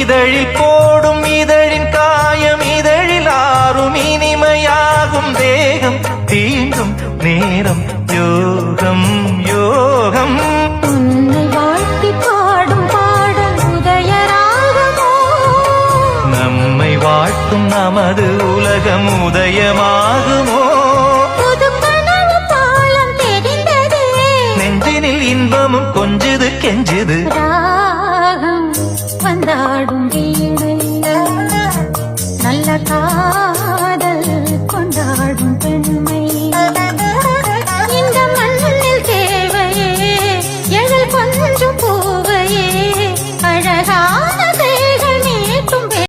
இதழில் போடும் இதழின் காயம் இதழில் ஆறும் இனிமையாகும் தேகம். தீண்டும் நேரம் யோகம் யோகம். வாழ்த்தி பாடும் பாடல் உதயராகமோ நம்மை வாழ்த்தும் நமது உலகம் உதயமாகுமோ? நெஞ்சினில் இன்பமும் கொஞ்சது கெஞ்சுது. பாடும் வீடு நல்ல காதல் கொண்டாடும் பெண்மை. இந்த மண்ணில் தேவையே எழல் கொஞ்சம் போ